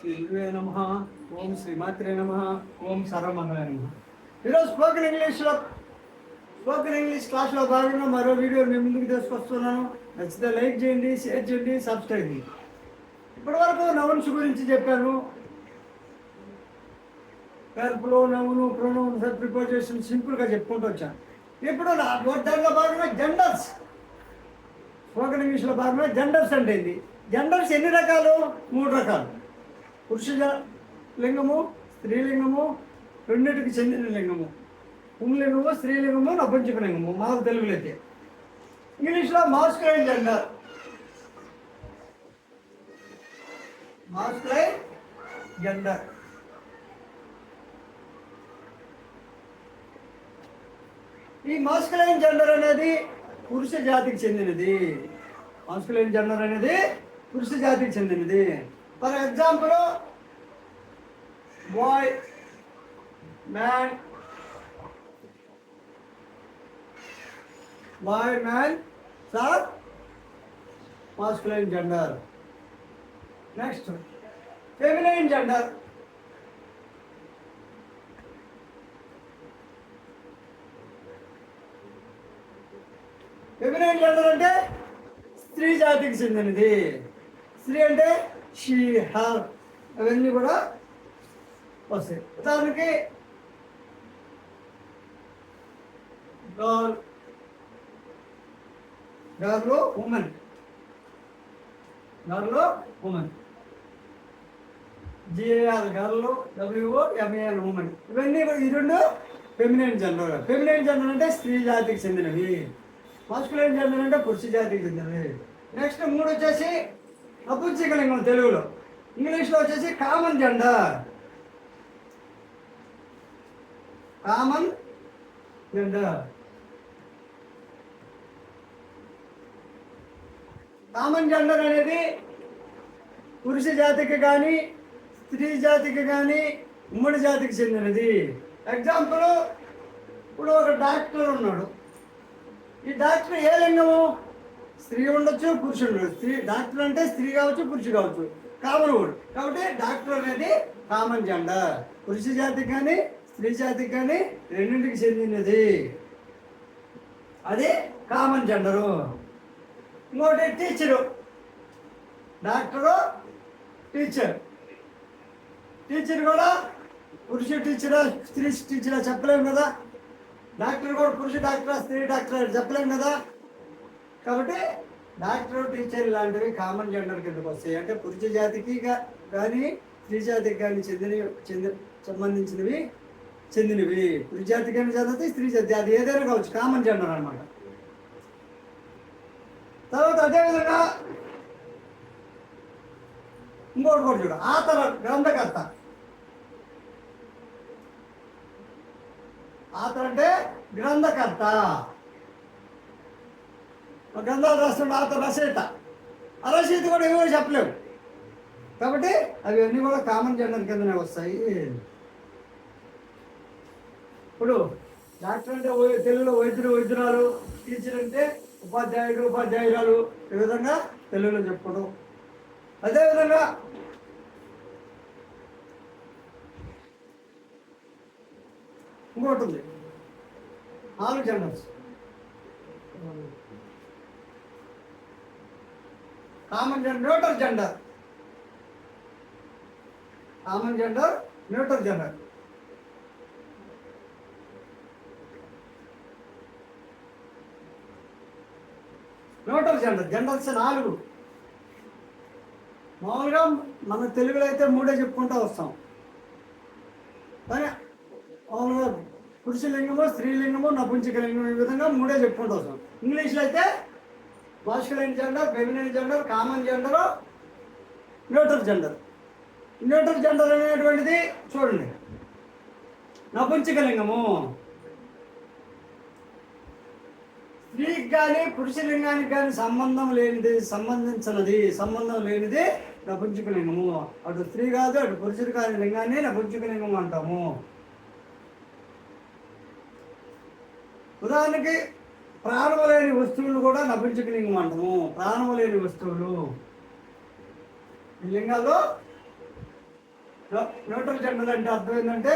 శ్రీ గురువే నమ. ఓం శ్రీమాత్రే నమ. ఓం సర్వమంగళ నమ. ఈరోజు స్పోకెన్ ఇంగ్లీష్లో స్పోకెన్ ఇంగ్లీష్ క్లాస్లో భాగంగా మరో వీడియో మీ ముందుకు తీసుకొస్తున్నాను. నచ్చితే లైక్ చేయండి షేర్ చేయండి సబ్స్క్రైబ్ చేయండి. ఇప్పటివరకు నవన్స్ గురించి చెప్పాను. వెర్బ్లో నవ్వును ప్రొనౌన్ ప్రిపోజిషన్ సింపుల్గా చెప్పుకుంటూ వచ్చాను. ఇప్పుడు నా దాంట్లో భాగంగా జెండర్స్ స్పోకెన్ ఇంగ్లీష్లో భాగంగా జెండర్స్ అంటే ఏంటి జెండర్స్ ఎన్ని రకాలు? మూడు రకాలు. పురుషుల లింగము స్త్రీలింగము రెండింటికి చెందిన లింగము. పుంలింగము స్త్రీలింగము నపుంచక లింగము. మాకు తెలుగులో అయితే. ఇంగ్లీష్లో మాస్కులైన్ జెండర్ మాస్కులైన్ జెండర్. ఈ మాస్కులైన్ జెండర్ అనేది పురుష జాతికి చెందినది. మాస్కులైన్ జెండర్ అనేది పురుష జాతికి చెందినది. For example boy man boy man sir masculine gender next feminine gender feminine gender అంటే స్త్రీ జాతికి చెందినది. స్త్రీ అంటే షీ హర్ అవన్నీ కూడా వస్తాయి. ఉదాహరణకి girl girl woman girl woman G A R girl W O M A L woman ఇవన్నీ కూడా ఈ రెండు ఫెమినైన్ జనరల్ ఫెమినైన్ జనరల్ అంటే స్త్రీ జాతికి చెందినవి. మాస్కులైన్ జనరల్ అంటే పురుష జాతికి చెందినవి. నెక్స్ట్ మూడు వచ్చేసి అపుంచికలింగం తెలుగులో? ఇంగ్లీష్లో వచ్చేసి common gender. Common gender. Common gender అనేది పురుష జాతికి కానీ స్త్రీ జాతికి కానీ ఉమ్మడి జాతికి చెందినది. ఎగ్జాంపుల్ ఇప్పుడు ఒక డాక్టర్ ఉన్నాడు. ఈ డాక్టర్ ఏ లింగము? స్త్రీ ఉండొచ్చు పురుషుడు ఉండొచ్చు. స్త్రీ డాక్టర్ అంటే స్త్రీ కావచ్చు పురుషుడు కావచ్చు. Common word. కాబట్టి డాక్టర్ అనేది కామన్ జెండర్ పురుష జాతికి కానీ స్త్రీ జాతికి కానీ రెండింటికి చెందినది. అది కామన్ జెండరు. ఇంకోటి టీచరు. Doctor teacher. టీచర్ కూడా పురుష టీచరా స్త్రీ టీచరా చెప్పలేము కదా. డాక్టర్ కూడా పురుష డాక్టరా స్త్రీ డాక్టర్ చెప్పలేము కదా. కాబట్టి డాక్టర్ టీచర్ ఇలాంటివి కామన్ జెండర్ కిందకు వస్తాయి. అంటే పురుష జాతికి కానీ స్త్రీ జాతికి కానీ చెందిన చెంది సంబంధించినవి చెందినవి. పురుష జాతికి కానీ చదివితే స్త్రీ జాతి అది ఏదైనా కావచ్చు కామన్ జెండర్ అన్నమాట. తర్వాత అదేవిధంగా ఇంకోటి కూడా చూడు ఆతర గ్రంథకర్త. ఆతర అంటే గ్రంథకర్త. గ్రంథాలు రాస్తుంటే ఆతర రచయిత ఆ రచయిత కూడా ఏమో చెప్పలేవు. కాబట్టి అవి అన్నీ కూడా కామన్ జెండర్ కిందనే వస్తాయి. ఇప్పుడు డాక్టర్ అంటే తెలుగులో వైద్యుడు వైద్యురాలు టీచర్ అంటే ఉపాధ్యాయుడు ఉపాధ్యాయురాలు ఈ విధంగా తెలుగులో చెప్పడం. అదేవిధంగా ఇంకోటి ఉంది. నాలుగు genders common gender neuter gender. Common gender neuter gender. Neuter gender genders నాలుగు. మామూలుగా మన తెలుగులో అయితే మూడే చెప్పుకుంటూ వస్తాం. కానీ మామూలుగా పురుషలింగము స్త్రీలింగము నపుంసకలింగం ఈ విధంగా మూడే చెప్పుకుంటూ వస్తాం. ఇంగ్లీష్లో అయితే masculine gender feminine gender common gender neutral gender neutral gender అనేటువంటిది చూడండి. నపుంచకలింగము స్త్రీకి కానీ పురుషలింగానికి కానీ సంబంధం లేనిది సంబంధించినది సంబంధం లేనిది నపుంచకలింగము అటు స్త్రీ కాదు అటు పురుషుడు కాని లింగాన్ని నపుంచకలింగం అంటాము. ఉదాహరణకి ప్రాణము లేని వస్తువులు కూడా నపుంసకలింగం అంటాము. ప్రాణము లేని వస్తువులు. ఈ లింగాల్లో న్యూట్రల్ జెండర్ అంటే అర్థం ఏంటంటే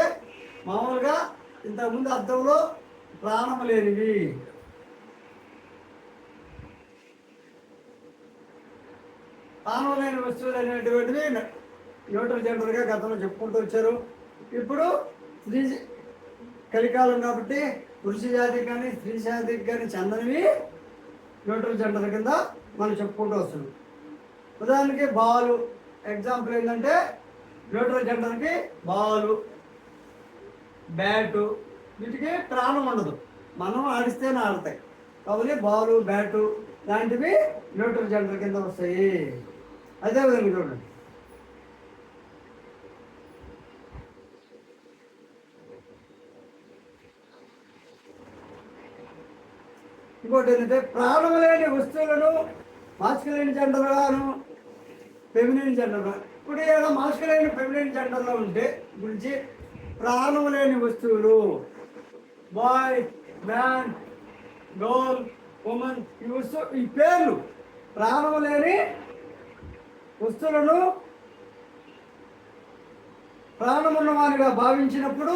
మామూలుగా ఇంతకుముందు అర్థంలో ప్రాణము లేనివి. ప్రాణము లేని వస్తువులు అనేటువంటివి న్యూట్రల్ జెండర్గా గతంలో చెప్పుకుంటూ వచ్చారు. ఇప్పుడు త్రీ కలికాలం కాబట్టి పురుష జాతికి కానీ స్త్రీ జాతికి కానీ చెందనివి న్యూట్రల్ జెండర్ కింద మనం చెప్పుకుంటూ వస్తున్నాం. ఉదాహరణకి బాలు. ఎగ్జాంపుల్ ఏంటంటే న్యూట్రల్ జెండర్కి బాలు బ్యాటు వీటికి ప్రాణం ఉండదు. మనం ఆడిస్తేనే ఆడతాయి. కాబట్టి బాలు బ్యాటు లాంటివి న్యూట్రల్ జెండర్ కింద వస్తాయి. అదేవిధంగా చూడండి. ఇంకోటి ఏంటంటే ప్రాణం లేని వస్తువులను మాస్కులైన జెండర్గాను ఫెమినిన్ జెండర్ ఇప్పుడు ఏదో మాస్కులైన ఫెమినిన్ జెండర్లో ఉంటే గురించి ప్రాణం లేని వస్తువులు. బాయ్ మ్యాన్ గర్ల్ ఉమెన్ ఈ వస్తువు ఈ పేర్లు ప్రాణం లేని వస్తువులను ప్రాణమున్నవానిగా భావించినప్పుడు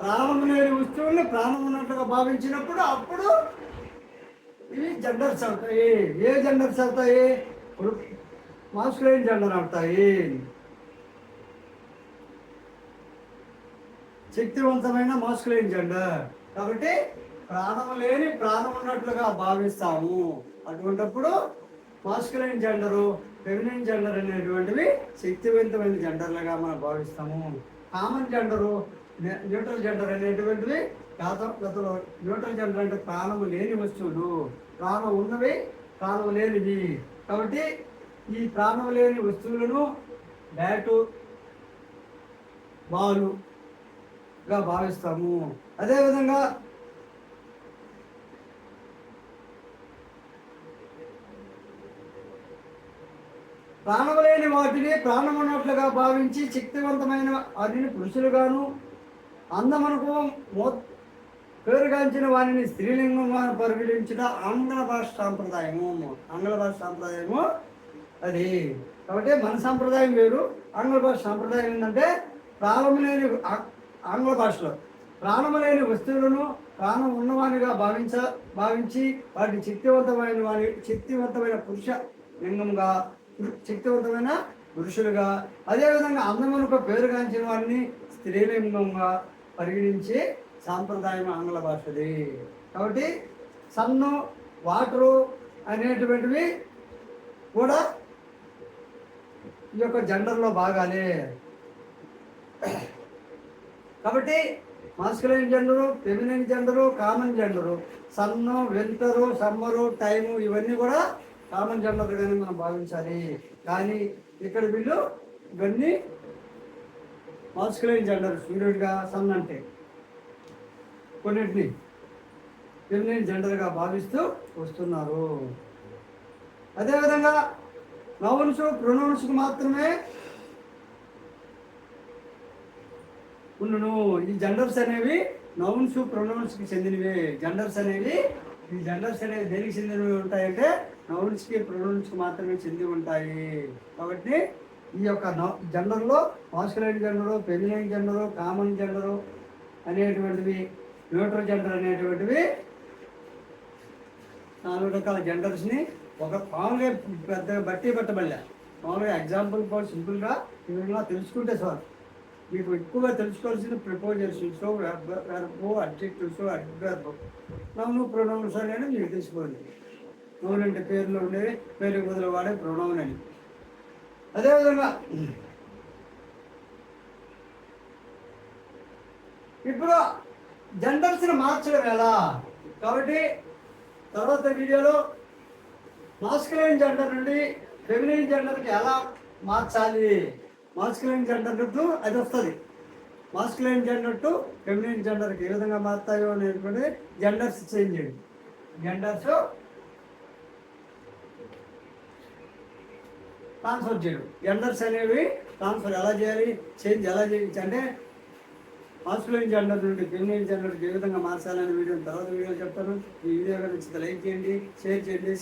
ప్రాణం లేని వస్తువుల్ని ప్రాణం ఉన్నట్టుగా భావించినప్పుడు అప్పుడు ఇవి జెండర్స్ అవుతాయి ఏ జెండర్స్ అవుతాయి ఇప్పుడు మాస్కులైన్ జెండర్ అవుతాయి శక్తివంతమైన మాస్కులైన్ జెండర్ కాబట్టి ప్రాణం లేని ప్రాణం ఉన్నట్లుగా భావిస్తాము. అటువంటప్పుడు మాస్కులైన్ జెండరు ఫెమినిన్ జెండర్ అనేటువంటివి శక్తివంతమైన జెండర్లుగా మనం భావిస్తాము. కామన్ జెండరు న్యూట్రల్ జెండర్ అనేటువంటివి గత న్యూట్రల్ జెండర్ అంటే ప్రాణము లేని వస్తువులు. ప్రాణం ఉన్నవి ప్రాణం లేనివి. కాబట్టి ఈ ప్రాణం లేని వస్తువులను బ్యాటు బాలుగా భావిస్తాము. అదేవిధంగా ప్రాణం లేని వాటిని ప్రాణమున్నట్లుగా భావించి శక్తివంతమైన వారిని పురుషులుగాను అందమునకు పేరుగాంచిన వారిని స్త్రీలింగంగా పరిగణించిన ఆంగ్ల భాష సాంప్రదాయము. ఆంగ్ల భాష సాంప్రదాయము అది. కాబట్టి మన సాంప్రదాయం వేరు. ఆంగ్ల భాష సాంప్రదాయం ఏంటంటే ప్రాణం లేని ఆంగ్ల భాషలో ప్రాణము లేని వస్తువులను ప్రాణం ఉన్నవానిగా భావించ భావించి వాటిని శక్తివంతమైన వారి శక్తివంతమైన పురుష లింగంగా శక్తివంతమైన పురుషులుగా అదేవిధంగా అందమునకు పేరుగాంచిన వారిని స్త్రీలింగంగా పరిగణించి సాంప్రదాయం ఆంగ్ల భాషది. కాబట్టి సన్ను వాటరు అనేటువంటివి కూడా ఈ యొక్క జెండర్లో భాగాలే కాబట్టి masculine gender feminine gender common gender sun winter summer time ఇవన్నీ కూడా కామన్ జెండర్ కానీ మనం భావించాలి. కానీ ఇక్కడ వీళ్ళు ఇవన్నీ మాస్కులైన్ జెండర్ సూర్యుడిగా సన్ అంటే కొన్నిటిని ఫెమినిన్ జెండర్గా భావిస్తూ వస్తున్నారు. అదేవిధంగా నౌన్స్ ప్రొనౌన్స్కి మాత్రమే ఉండును ఈ జెండర్స్ అనేవి నౌన్స్ ప్రొనౌన్స్కి చెందినవి. జెండర్స్ అనేవి ఈ జెండర్స్ అనేవి దేనికి చెందినవి ఉంటాయంటే నౌన్స్కి ప్రొనౌన్స్కి మాత్రమే చెంది ఉంటాయి. కాబట్టి ఈ యొక్క జెండర్లో masculine gender feminine gender common gender అనేటువంటివి న్యూట్రల్ జెండర్ అనేటువంటివి నాలుగు రకాల జెండర్స్ని ఒక మామూలుగా పెద్ద బట్టి పెట్టబడలే. మామూలుగా ఎగ్జాంపుల్ ఫర్ సింపుల్గా విధంగా తెలుసుకుంటే సార్ మీకు ఎక్కువగా తెలుసుకోవాల్సిన ప్రపోజల్స్ వెర్బు అడ్జెక్టివ్స్ నవ్వు నౌను ప్రొనౌన్స్ అనేది మీరు తెలుసుకోండి నవ్వులంటే పేర్లు ఉండేవి పేరు బదులు వాడే ప్రొనౌన్ అని. అదేవిధంగా ఇప్పుడు జెండర్స్ని మార్చడం ఎలా? కాబట్టి తర్వాత వీడియోలో మాస్కులైన్ జెండర్ నుండి ఫెమినైన్ జెండర్కి ఎలా మార్చాలి? మాస్కులైన్ జెండర్ టు అది వస్తుంది. మాస్కులైన్ జెండర్ టు ఫెమినైన్ జెండర్కి ఏ విధంగా మారుతాయో అనేటువంటి జెండర్స్ చేంజ్ చేయండి. జెండర్స్ ట్రాన్స్ఫర్ చేయడం. ఎండర్స్ అనేవి ట్రాన్స్ఫర్ ఎలా చేయాలి? చేంజ్ ఎలా చేయొచ్చు అంటే మాస్కులైన్ జెండర్ నుండి ఫెమినిన్ జెండర్కి ఏ విధంగా మార్చాలనే వీడియో తర్వాత వీడియో చెప్తాను. ఈ వీడియో నచ్చితే లైక్ చేయండి షేర్ చేయండి.